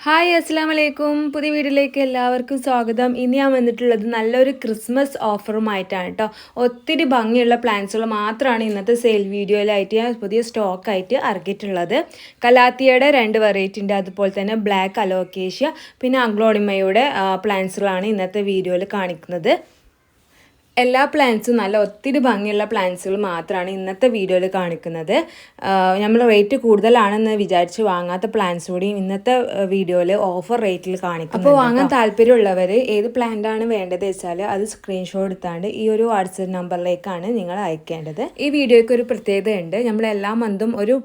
Hi അസ്സാം വലൈക്കും പുതിയ വീട്ടിലേക്ക് എല്ലാവർക്കും സ്വാഗതം. ഇനി ഞാൻ വന്നിട്ടുള്ളത് നല്ലൊരു ക്രിസ്മസ് ഓഫറുമായിട്ടാണ് കേട്ടോ ഒത്തിരി ഭംഗിയുള്ള പ്ലാൻസുകൾ മാത്രമാണ് ഇന്നത്തെ സെയിൽ വീഡിയോയിലായിട്ട് ഞാൻ പുതിയ സ്റ്റോക്കായിട്ട് ഇറക്കിയിട്ടുള്ളത് കലാത്തിയയുടെ രണ്ട് വെറൈറ്റി ഉണ്ട് അതുപോലെ തന്നെ ബ്ലാക്ക് അലോക്കേഷ്യ പിന്നെ അഗ്ലോണിമയുടെ പ്ലാൻസുകളാണ് ഇന്നത്തെ വീഡിയോയിൽ കാണിക്കുന്നത്. എല്ലാ പ്ലാന്റ്സും നല്ല ഒത്തിരി ഭംഗിയുള്ള പ്ലാന്റ്സുകൾ മാത്രമാണ് ഇന്നത്തെ വീഡിയോയിൽ കാണിക്കുന്നത്. നമ്മൾ റേറ്റ് കൂടുതലാണെന്ന് വിചാരിച്ച് വാങ്ങാത്ത പ്ലാന്റ്സ് കൂടി ഇന്നത്തെ വീഡിയോയിൽ ഓഫർ റേറ്റിൽ കാണിക്കും അപ്പോൾ വാങ്ങാൻ താല്പര്യമുള്ളവർ ഏത് പ്ലാന്റാണ് ആണ് വേണ്ടത് വെച്ചാൽ അത് സ്ക്രീൻഷോട്ട് എടുത്താണ്ട് ഈ ഒരു വാട്സപ്പ് നമ്പറിലേക്കാണ് നിങ്ങൾ അയക്കേണ്ടത്. ഈ വീഡിയോയ്ക്ക് ഒരു പ്രത്യേകത ഉണ്ട് നമ്മൾ എല്ലാ മന്തും ഒരു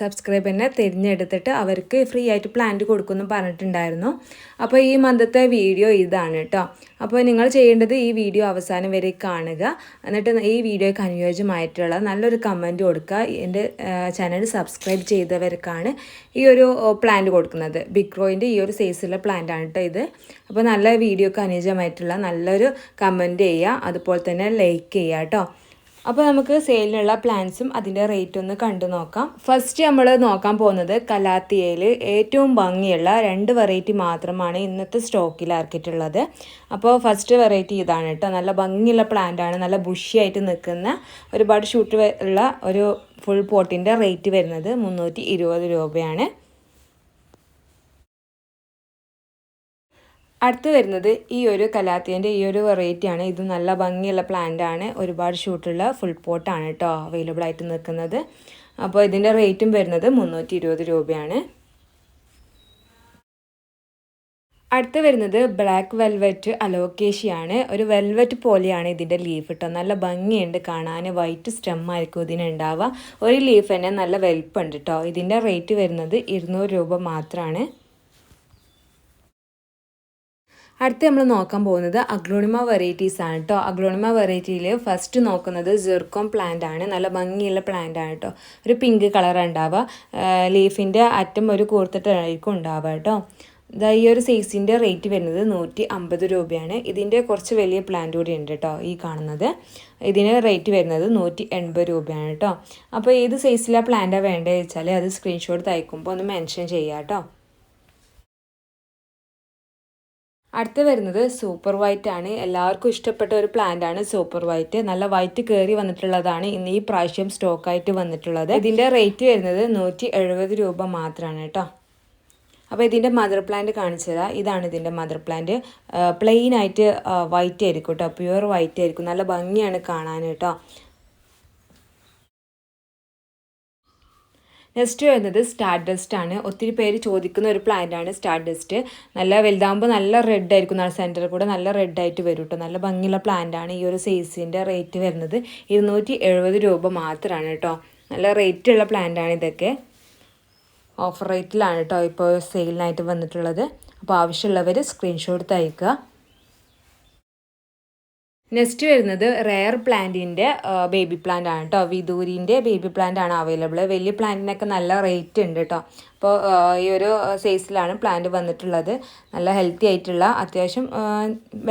സബ്സ്ക്രൈബറിനെ തിരഞ്ഞെടുത്തിട്ട് അവർക്ക് ഫ്രീ ആയിട്ട് പ്ലാന്റ് കൊടുക്കുമെന്ന് പറഞ്ഞിട്ടുണ്ടായിരുന്നു. അപ്പോൾ ഈ മന്തത്തെ വീഡിയോ ഇതാണ് കേട്ടോ അപ്പോൾ നിങ്ങൾ ചെയ്യേണ്ടത് ഈ വീഡിയോ അവസാനം വരെ കാണുക. എന്നിട്ട് ഈ വീഡിയോയ്ക്ക് അനുയോജ്യമായിട്ടുള്ള നല്ലൊരു കമന്റ് കൊടുക്കുക. എന്റെ ചാനൽ സബ്സ്ക്രൈബ് ചെയ്തവർക്കാണ് ഈ ഒരു പ്ലാന്റ് കൊടുക്കുന്നത്. ബിഗ് റോയിന്റെ ഈ ഒരു സൈസുള്ള പ്ലാന്റ് ആണ് കേട്ടോ ഇത്. അപ്പോൾ നല്ല വീഡിയോയ്ക്ക് അനുയോജ്യമായിട്ടുള്ള നല്ലൊരു കമന്റ് ചെയ്യുക. അതുപോലെ തന്നെ ലൈക്ക് ചെയ്യുക കേട്ടോ അപ്പോൾ നമുക്ക് സെയിലിനുള്ള പ്ലാൻസും അതിന്റെ റേറ്റ് ഒന്ന് കണ്ടു നോക്കാം. ഫസ്റ്റ് നമ്മൾ നോക്കാൻ പോകുന്നത് കലാത്തിയയിൽ ഏറ്റവും ഭംഗിയുള്ള രണ്ട് വെറൈറ്റി മാത്രമാണ് ഇന്നത്തെ സ്റ്റോക്കിൽ ഇറക്കിയിട്ടുള്ളത്. അപ്പോൾ ഫസ്റ്റ് വെറൈറ്റി ഇതാണ് കേട്ടോ. നല്ല ഭംഗിയുള്ള പ്ലാന്റാണ് നല്ല ബുഷിയായിട്ട് നിൽക്കുന്ന ഒരുപാട് ഷൂട്ട് ഉള്ള ഒരു ഫുൾ പോട്ടിന്റെ റേറ്റ് വരുന്നത് മുന്നൂറ്റി രൂപയാണ്. അടുത്ത് വരുന്നത് ഈ ഒരു കലാത്തിയന്റെ ഈ ഒരു വെറൈറ്റിയാണ് ഇത് നല്ല ഭംഗിയുള്ള പ്ലാന്റ് ആണ്. ഒരുപാട് ഷൂട്ടുള്ള ഫുൾ പോട്ടാണ് കേട്ടോ അവൈലബിൾ ആയിട്ട് നിൽക്കുന്നത്. അപ്പോൾ ഇതിന്റെ റേറ്റും വരുന്നത് മുന്നൂറ്റി ഇരുപത് രൂപയാണ്. അടുത്ത് വരുന്നത് ബ്ലാക്ക് വെൽവെറ്റ് അലോക്കേഷിയാണ് ഒരു വെൽവെറ്റ് പോലെയാണ് ഇതിന്റെ ലീഫ് കേട്ടോ നല്ല ഭംഗിയുണ്ട്. കാണാൻ വൈറ്റ് സ്റ്റെം ആയിരിക്കും ഇതിനുണ്ടാവുക ഒരു ലീഫ് തന്നെ നല്ല വെൽപ്പുണ്ട് കേട്ടോ ഇതിന്റെ റേറ്റ് വരുന്നത് ഇരുന്നൂറ് രൂപ മാത്രമാണ് അടുത്ത് നമ്മൾ നോക്കാൻ പോകുന്നത് അഗ്ലോണിമ വെറൈറ്റീസ് ആണ് കേട്ടോ അഗ്ലോണിമ വെറൈറ്റിയിൽ ഫസ്റ്റ് നോക്കുന്നത് ജെർക്കോം പ്ലാന്റ് ആണ്. നല്ല ഭംഗിയുള്ള പ്ലാന്റ് ആണ് കേട്ടോ ഒരു പിങ്ക് കളർ ഉണ്ടാവുക. ലീഫിന്റെ അറ്റം ഒരു കൂർത്തിട്ടായിരിക്കും ഉണ്ടാവുക കേട്ടോ ഇതാ ഈ ഒരു സൈസിന്റെ റേറ്റ് വരുന്നത് നൂറ്റി അമ്പത് രൂപയാണ്. ഇതിന്റെ കുറച്ച് വലിയ പ്ലാന്റ് കൂടി ഉണ്ട് കേട്ടോ ഈ കാണുന്നത്. ഇതിന് റേറ്റ് വരുന്നത് നൂറ്റി എൺപത് രൂപയാണ് കേട്ടോ അപ്പോൾ ഏത് സൈസിലാണ് പ്ലാന്റാണ് വേണ്ടത് വെച്ചാൽ അത് സ്ക്രീൻഷോട്ട് തയ്ക്കുമ്പോൾ ഒന്ന് മെൻഷൻ ചെയ്യാം കേട്ടോ അടുത്ത് വരുന്നത് സൂപ്പർ വൈറ്റ് ആണ്. എല്ലാവർക്കും ഇഷ്ടപ്പെട്ട ഒരു പ്ലാന്റ് ആണ് സൂപ്പർ വൈറ്റ്. നല്ല വൈറ്റ് കയറി വന്നിട്ടുള്ളതാണ് ഇന്ന് ഈ പ്രാവശ്യം സ്റ്റോക്കായിട്ട് വന്നിട്ടുള്ളത്. ഇതിന്റെ റേറ്റ് വരുന്നത് നൂറ്റി എഴുപത് രൂപ മാത്രമാണ് കേട്ടോ. അപ്പോൾ ഇതിന്റെ മദർ പ്ലാന്റ് കാണിച്ചു തരാം. ഇതാണ് ഇതിന്റെ മദർ പ്ലാന്റ് പ്ലെയിൻ ആയിട്ട് വൈറ്റ് ആയിരിക്കും കേട്ടോ. പ്യുവർ വൈറ്റ് ആയിരിക്കും. നല്ല ഭംഗിയാണ് കാണാൻ കേട്ടോ. നെക്സ്റ്റ് വരുന്നത് സ്റ്റാർ ഡസ്റ്റ് ആണ്. ഒത്തിരി പേര് ചോദിക്കുന്ന ഒരു പ്ലാന്റ് ആണ് സ്റ്റാർ ഡസ്റ്റ് നല്ല വലുതാകുമ്പോൾ നല്ല റെഡ് ആയിരിക്കും. നല്ല സെന്ററിൽ കൂടെ നല്ല റെഡ് ആയിട്ട് വരും കേട്ടോ നല്ല ഭംഗിയുള്ള പ്ലാന്റ് ആണ് ഈ ഒരു സൈസിന്റെ റേറ്റ് വരുന്നത്. ഇരുന്നൂറ്റി എഴുപത് രൂപ മാത്രമാണ് കേട്ടോ നല്ല റേറ്റ് ഉള്ള പ്ലാന്റ് ആണ് ഇതൊക്കെ. ഓഫർ റേറ്റിലാണ് കേട്ടോ ഇപ്പോൾ സെയിലിനായിട്ട് വന്നിട്ടുള്ളത്. അപ്പോൾ ആവശ്യമുള്ളവർ സ്ക്രീൻഷോട്ട് അയക്കുക നെക്സ്റ്റ് വരുന്നത് റെയർ പ്ലാന്റിന്റെ ബേബി പ്ലാന്റ് ആണ് കേട്ടോ വിദൂരിന്റെ ബേബി പ്ലാന്റ് ആണ് അവൈലബിൾ വലിയ പ്ലാന്റിനൊക്കെ നല്ല റേറ്റ് ഉണ്ട് കേട്ടോ അപ്പോൾ ഈ ഒരു സൈസിലാണ് പ്ലാന്റ് വന്നിട്ടുള്ളത്. നല്ല ഹെൽത്തി ആയിട്ടുള്ള അത്യാവശ്യം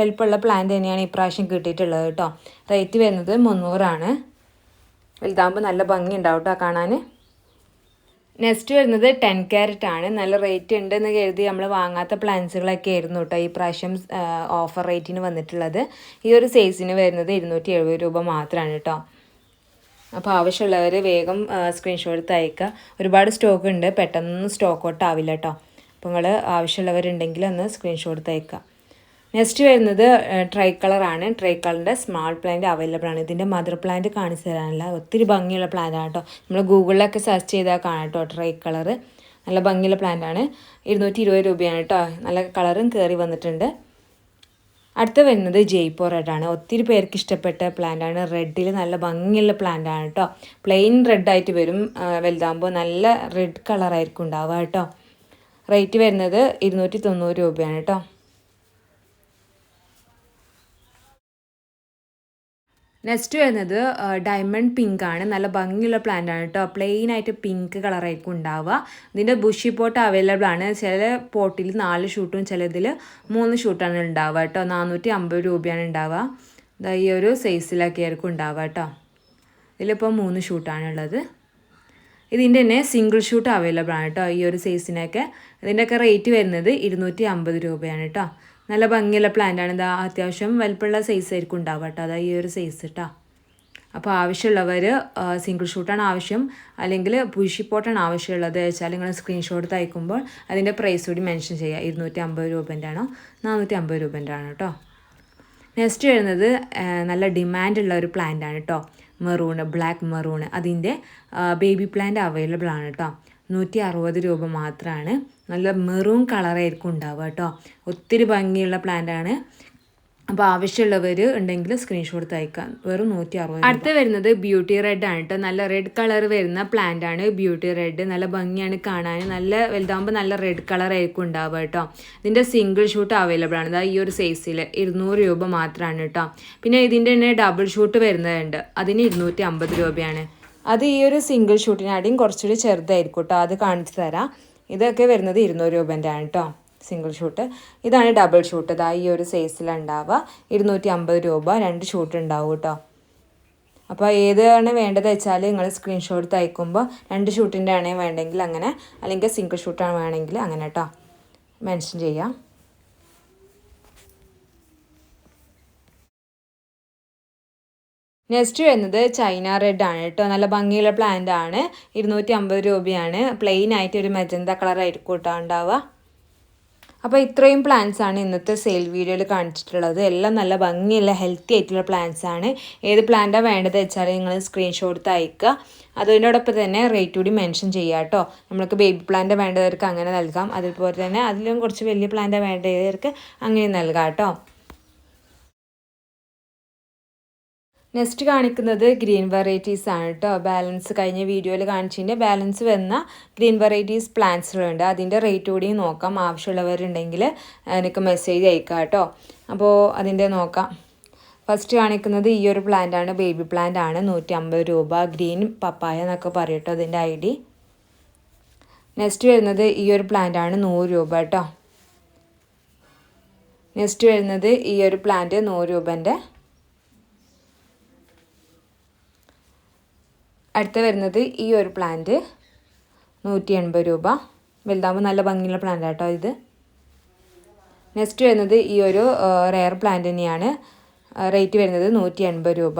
വലുപ്പമുള്ള പ്ലാന്റ് തന്നെയാണ് ഇപ്രാവശ്യം കിട്ടിയിട്ടുള്ളത് കേട്ടോ റേറ്റ് വരുന്നത് മുന്നൂറാണ്. വലുതാകുമ്പോൾ നല്ല ഭംഗി ഉണ്ടാവും കേട്ടോ കാണാൻ നെക്സ്റ്റ് വരുന്നത് ടെൻ ക്യാരറ്റ് ആണ്. നല്ല റേറ്റ് ഉണ്ട് എന്ന് കരുതി നമ്മൾ വാങ്ങാത്ത പ്ലാൻസുകളൊക്കെ ആയിരുന്നു കേട്ടോ ഈ പ്രാവശ്യം ഓഫർ റേറ്റിന് വന്നിട്ടുള്ളത്. ഈ ഒരു സൈസിന് വരുന്നത് ഇരുന്നൂറ്റി എഴുപത് രൂപ മാത്രമാണ് കേട്ടോ അപ്പോൾ ആവശ്യമുള്ളവർ വേഗം സ്ക്രീൻഷോട്ട് എടുത്ത് അയക്കുക ഒരുപാട് സ്റ്റോക്ക് ഉണ്ട്. പെട്ടെന്ന് സ്റ്റോക്ക് ഔട്ട് ആവില്ല കേട്ടോ അപ്പോൾ നിങ്ങൾ ആവശ്യമുള്ളവരുണ്ടെങ്കിൽ ഒന്ന് സ്ക്രീൻഷോട്ട് എടുത്ത് അയക്കുക നെക്സ്റ്റ് വരുന്നത് ട്രൈ കളറാണ് ട്രൈ കളറിന്റെ സ്മാൾ പ്ലാന്റ് അവൈലബിൾ ആണ്. ഇതിന്റെ മദർ പ്ലാന്റ് കാണിച്ചു തരാനില്ല. ഒത്തിരി ഭംഗിയുള്ള പ്ലാന്റ് ആണ് കേട്ടോ. നമ്മൾ ഗൂഗിളിലൊക്കെ സെർച്ച് ചെയ്താൽ കാണാം കേട്ടോ ട്രൈ കളർ നല്ല ഭംഗിയുള്ള പ്ലാന്റ് ആണ്. ഇരുന്നൂറ്റി ഇരുപത് രൂപയാണ് കേട്ടോ. നല്ല കളറും കയറി വന്നിട്ടുണ്ട്. അടുത്ത വരുന്നത് ജയ്പൂർ റെഡാണ് ഒത്തിരി പേർക്ക് ഇഷ്ടപ്പെട്ട പ്ലാന്റ് ആണ്. റെഡിൽ നല്ല ഭംഗിയുള്ള പ്ലാന്റ് ആണ് കേട്ടോ. പ്ലെയിൻ റെഡായിട്ട് വരും വലുതാകുമ്പോൾ നല്ല റെഡ് കളറായിരിക്കും ഉണ്ടാവുക കേട്ടോ. റേറ്റ് വരുന്നത് ഇരുന്നൂറ്റി തൊണ്ണൂറ് രൂപയാണ് കേട്ടോ. നെക്സ്റ്റ് വരുന്നത് ഡയമണ്ട് പിങ്ക് ആണ്. നല്ല ഭംഗിയുള്ള പ്ലാന്റ് ആണ് കേട്ടോ പ്ലെയിൻ ആയിട്ട് പിങ്ക് കളറായിരിക്കും ഉണ്ടാവുക. ഇതിന്റെ ബുഷി പോട്ട് അവൈലബിൾ ആണ്. ചില പോട്ടിൽ നാല് ഷൂട്ടും ചിലതിൽ മൂന്ന് ഷൂട്ടാണ് ഉണ്ടാവുക കേട്ടോ നാനൂറ്റി അമ്പത് രൂപയാണ് ഉണ്ടാവുക. ഈ ഒരു സൈസിലൊക്കെ ആയിരിക്കും ഉണ്ടാവുക കേട്ടോ ഇതിലിപ്പോൾ മൂന്ന് ഷൂട്ടാണ് ഉള്ളത്. ഇതിന്റെ തന്നെ സിംഗിൾ ഷൂട്ട് അവൈലബിൾ ആണ് കേട്ടോ ഈ ഒരു സൈസിനൊക്കെ ഇതിന്റെയൊക്കെ റേറ്റ് വരുന്നത് ഇരുന്നൂറ്റി അമ്പത് രൂപയാണ് കേട്ടോ നല്ല ഭംഗിയുള്ള പ്ലാന്റാണ് ഇതാ അത്യാവശ്യം വലുപ്പമുള്ള സൈസ് ആയിരിക്കും ഉണ്ടാവുക കേട്ടോ. അതാ ഈ ഒരു സൈസ് കേട്ടോ അപ്പോൾ ആവശ്യമുള്ളവർ സിംഗിൾ ഷൂട്ടാണ് ആവശ്യം. അല്ലെങ്കിൽ പുഷി പോട്ടാണ് ആവശ്യമുള്ളത്. വെച്ചാൽ നിങ്ങൾ സ്ക്രീൻഷോട്ട് തയ്ക്കുമ്പോൾ അതിന്റെ പ്രൈസ് കൂടി മെൻഷൻ ചെയ്യുക ഇരുന്നൂറ്റി അമ്പത് രൂപേന്റെ ആണോ? നാനൂറ്റി അമ്പത് രൂപേന്റെ ആണ് കേട്ടോ നെക്സ്റ്റ് വരുന്നത് നല്ല ഡിമാൻഡ് ഉള്ള ഒരു പ്ലാന്റ് ആണ് കേട്ടോ മെറൂണ് ബ്ലാക്ക് മെറൂണ് അതിന്റെ ബേബി പ്ലാന്റ് അവൈലബിൾ ആണ് കേട്ടോ നൂറ്റി അറുപത് രൂപ മാത്രമാണ് നല്ല മെറൂൺ കളറായിരിക്കും ഉണ്ടാവുക കേട്ടോ. ഒത്തിരി ഭംഗിയുള്ള പ്ലാന്റാണ് അപ്പോൾ ആവശ്യമുള്ളവർ ഉണ്ടെങ്കിൽ സ്ക്രീൻഷോട്ട് അയക്കാം വെറും നൂറ്റി അറുപത് അടുത്ത് വരുന്നത് ബ്യൂട്ടി റെഡ് ആണ് കേട്ടോ. നല്ല റെഡ് കളർ വരുന്ന പ്ലാന്റ് ആണ്. ബ്യൂട്ടി റെഡ് നല്ല ഭംഗിയാണ് കാണാൻ. നല്ല വലുതാകുമ്പോൾ നല്ല റെഡ് കളർ ആയിരിക്കും ഉണ്ടാവുക കേട്ടോ. ഇതിന്റെ സിംഗിൾ ഷൂട്ട് അവൈലബിൾ ആണ്. ഈ ഒരു സൈസിൽ ഇരുന്നൂറ് രൂപ മാത്രമാണ് കേട്ടോ. പിന്നെ ഇതിന്റെ തന്നെ ഡബിൾ ഷൂട്ട് വരുന്നതുണ്ട്. അതിന് ഇരുന്നൂറ്റി അമ്പത് രൂപയാണ്. അത് ഈ ഒരു സിംഗിൾ ഷൂട്ടിനാടിയും കുറച്ചുകൂടി ചെറുതായിരിക്കും കേട്ടോ അത് കാണിച്ചു തരാം. ഇതൊക്കെ വരുന്നത് ഇരുന്നൂറ് രൂപേന്റെ ആണ് കേട്ടോ സിംഗിൾ ഷൂട്ട് ഇതാണ് ഡബിൾ ഷൂട്ട് ഇതാ ഈ ഒരു സൈസിലുണ്ടാവുക ഇരുന്നൂറ്റി അമ്പത് രൂപ രണ്ട് ഷൂട്ട് ഉണ്ടാവും കേട്ടോ അപ്പോൾ ഏതാണ് വേണ്ടത് വെച്ചാൽ നിങ്ങൾ സ്ക്രീൻഷോട്ട് അയക്കുമ്പോൾ രണ്ട് ഷൂട്ടിന്റെ ആണേ വേണ്ടെങ്കിൽ അങ്ങനെ അല്ലെങ്കിൽ സിംഗിൾ ഷൂട്ടാണ് വേണമെങ്കിൽ അങ്ങനെ കേട്ടോ മെൻഷൻ ചെയ്യാം. നെക്സ്റ്റ് വരുന്നത് ചൈന റെഡ് ആണ് കേട്ടോ. നല്ല ഭംഗിയുള്ള പ്ലാന്റ് ആണ്. ഇരുന്നൂറ്റി അമ്പത് രൂപയാണ്. പ്ലെയിൻ ആയിട്ട് ഒരു മെജന്ത കളർ ആയിരിക്കും കേട്ടോ ഉണ്ടാവുക. അപ്പോൾ ഇത്രയും പ്ലാന്റ്സ് ആണ് ഇന്നത്തെ സെയിൽ വീഡിയോയിൽ കാണിച്ചിട്ടുള്ളത്. എല്ലാം നല്ല ഭംഗിയുള്ള ഹെൽത്തി ആയിട്ടുള്ള പ്ലാന്റ്സ് ആണ്. ഏത് പ്ലാന്റാണ് വേണ്ടത് വെച്ചാൽ നിങ്ങൾ സ്ക്രീൻഷോട്ട് അയക്കുക. അതിനോടൊപ്പം തന്നെ റേറ്റ് കൂടി മെൻഷൻ ചെയ്യുക കേട്ടോ. നമ്മൾക്ക് ബേബി പ്ലാന്റ് വേണ്ടവർക്ക് അങ്ങനെ നൽകാം. അതുപോലെ തന്നെ അതിലും കുറച്ച് വലിയ പ്ലാന്റ് വേണ്ടവർക്ക് അങ്ങനെ നൽകാം കേട്ടോ. നെക്സ്റ്റ് കാണിക്കുന്നത് ഗ്രീൻ വെറൈറ്റീസ് ആണ് കേട്ടോ ബാലൻസ് കഴിഞ്ഞ വീഡിയോയിൽ കാണിച്ചതിന്റെ ബാലൻസ് വന്ന ഗ്രീൻ വെറൈറ്റീസ് പ്ലാന്റ്സുകളുണ്ട് അതിന്റെ റേറ്റ് കൂടി നോക്കാം. ആവശ്യമുള്ളവരുണ്ടെങ്കിൽ എനിക്ക് മെസ്സേജ് അയക്കാം കേട്ടോ അപ്പോൾ അതിന്റെ നോക്കാം. ഫസ്റ്റ് കാണിക്കുന്നത് ഈ ഒരു പ്ലാന്റ് ആണ്. ബേബി പ്ലാന്റ് ആണ്. നൂറ്റി അമ്പത് രൂപ ഗ്രീൻ പപ്പായ എന്നൊക്കെ പറയട്ടോ അതിന്റെ ഐ ഡി നെക്സ്റ്റ് വരുന്നത് ഈ ഒരു പ്ലാന്റ് ആണ്. നൂറ് രൂപ കേട്ടോ നെക്സ്റ്റ് വരുന്നത് ഈ ഒരു പ്ലാന്റ് നൂറ് രൂപന്റെ അടുത്ത വരുന്നത് ഈ ഒരു പ്ലാന്റ് നൂറ്റി എൺപത് രൂപ. വലുതാകുമ്പോൾ നല്ല ഭംഗിയുള്ള പ്ലാന്റ് കേട്ടോ ഇത്. നെക്സ്റ്റ് വരുന്നത് ഈ ഒരു റെയർ പ്ലാന്റ് തന്നെയാണ്. റേറ്റ് വരുന്നത് നൂറ്റി എൺപത് രൂപ.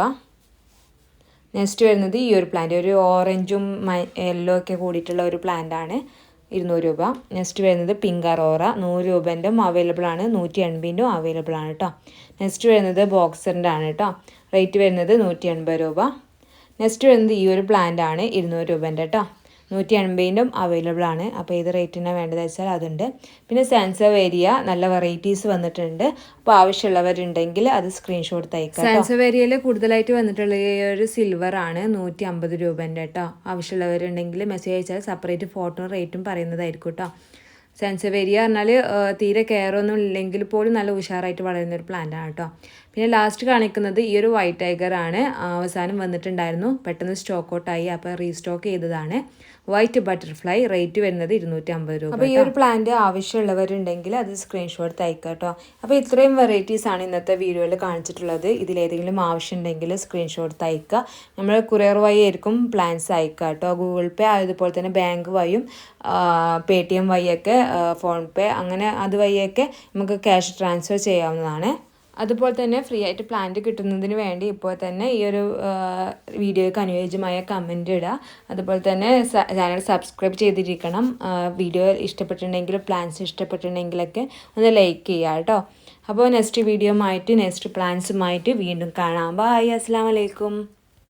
നെക്സ്റ്റ് വരുന്നത് ഈ ഒരു പ്ലാന്റ് ഒരു ഓറഞ്ചും യെല്ലോ ഒക്കെ കൂടിയിട്ടുള്ള ഒരു പ്ലാന്റാണ് ഇരുന്നൂറ് രൂപ. നെക്സ്റ്റ് വരുന്നത് പിങ്ക് അറോറ നൂറ് രൂപേന്റെ അവൈലബിൾ ആണ്. നൂറ്റി എൺപതിന്റെ അവൈലബിൾ ആണ് കേട്ടോ നെക്സ്റ്റ് വരുന്നത് ബോക്സറിന്റെ ആണ് കേട്ടോ റേറ്റ് വരുന്നത് നൂറ്റി എൺപത് രൂപ. നെക്സ്റ്റ് വരുന്നത് ഈ ഒരു പ്ലാന്റ് ആണ്. ഇരുന്നൂറ് രൂപേന്റെ കേട്ടോ നൂറ്റി എൺപതിന്റെ അവൈലബിൾ ആണ്. അപ്പോൾ ഏത് റേറ്റിനാണ് വേണ്ടത് വെച്ചാൽ അതുണ്ട്. പിന്നെ സാൻസവ് ഏരിയ നല്ല വെറൈറ്റീസ് വന്നിട്ടുണ്ട്. അപ്പോൾ ആവശ്യമുള്ളവരുണ്ടെങ്കിൽ അത് സ്ക്രീൻഷോട്ട് തയ്ക്കാം സാൻസവ് ഏരിയയിൽ കൂടുതലായിട്ട് വന്നിട്ടുള്ള ഈ ഒരു സിൽവർ ആണ് നൂറ്റി അമ്പത് രൂപേന്റെ കേട്ടോ ആവശ്യമുള്ളവരുണ്ടെങ്കിൽ മെസ്സേജ് അയച്ചാൽ സെപ്പറേറ്റ് ഫോട്ടോ റേറ്റും പറയുന്നതായിരിക്കും കേട്ടോ സെൻസവേരിയ പറഞ്ഞാൽ തീരെ കെയറൊന്നും ഇല്ലെങ്കിൽ പോലും നല്ല ഉഷാറായിട്ട് വളരുന്ന ഒരു പ്ലാന്റ് ആണ് കേട്ടോ പിന്നെ ലാസ്റ്റ് കാണിക്കുന്നത് ഈ ഒരു വൈറ്റ് ടൈഗർ ആണ്. അവസാനം വന്നിട്ടുണ്ടായിരുന്നു. പെട്ടെന്ന് സ്റ്റോക്ക് ഔട്ടായി അപ്പോൾ റീസ്റ്റോക്ക് ചെയ്തതാണ്. വൈറ്റ് ബട്ടർഫ്ലൈ റേറ്റ് വരുന്നത് ഇരുന്നൂറ്റി അമ്പത് രൂപ അപ്പോൾ ഈ ഒരു പ്ലാന്റ് ആവശ്യമുള്ളവരുണ്ടെങ്കിൽ അത് സ്ക്രീൻഷോട്ട് തയ്ക്കുക കേട്ടോ. അപ്പോൾ ഇത്രയും വെറൈറ്റീസ് ആണ് ഇന്നത്തെ വീഡിയോയിൽ കാണിച്ചിട്ടുള്ളത്. ഇതിലേതെങ്കിലും ആവശ്യമുണ്ടെങ്കിൽ സ്ക്രീൻഷോട്ട് തയ്ക്കുക നമ്മൾ കുറിയർ വഴി ആയിരിക്കും പ്ലാൻസ് അയക്കുക കേട്ടോ. ഗൂഗിൾ പേ അതുപോലെ തന്നെ ബാങ്ക് വഴിയും പേ ടി എം വഴിയൊക്കെ ഫോൺ പേ അങ്ങനെ അതുവഴിയൊക്കെ നമുക്ക് ക്യാഷ് ട്രാൻസ്ഫർ ചെയ്യാവുന്നതാണ്. അതുപോലെ തന്നെ ഫ്രീ ആയിട്ട് പ്ലാന്റ് കിട്ടുന്നതിന് വേണ്ടി ഇപ്പോൾ തന്നെ ഈ ഒരു വീഡിയോയ്ക്ക് അനുയോജ്യമായ കമന്റ് ഇടുക അതുപോലെ തന്നെ ചാനൽ സബ്സ്ക്രൈബ് ചെയ്തിരിക്കണം. വീഡിയോ ഇഷ്ടപ്പെട്ടിട്ടുണ്ടെങ്കിൽ പ്ലാൻസ് ഇഷ്ടപ്പെട്ടിട്ടുണ്ടെങ്കിലൊക്കെ ഒന്ന് ലൈക്ക് ചെയ്യുക കേട്ടോ. അപ്പോൾ നെക്സ്റ്റ് വീഡിയോ ആയിട്ട് നെക്സ്റ്റ് പ്ലാൻസുമായിട്ട് വീണ്ടും കാണാം. ബായ് അസ്സാം വലൈക്കും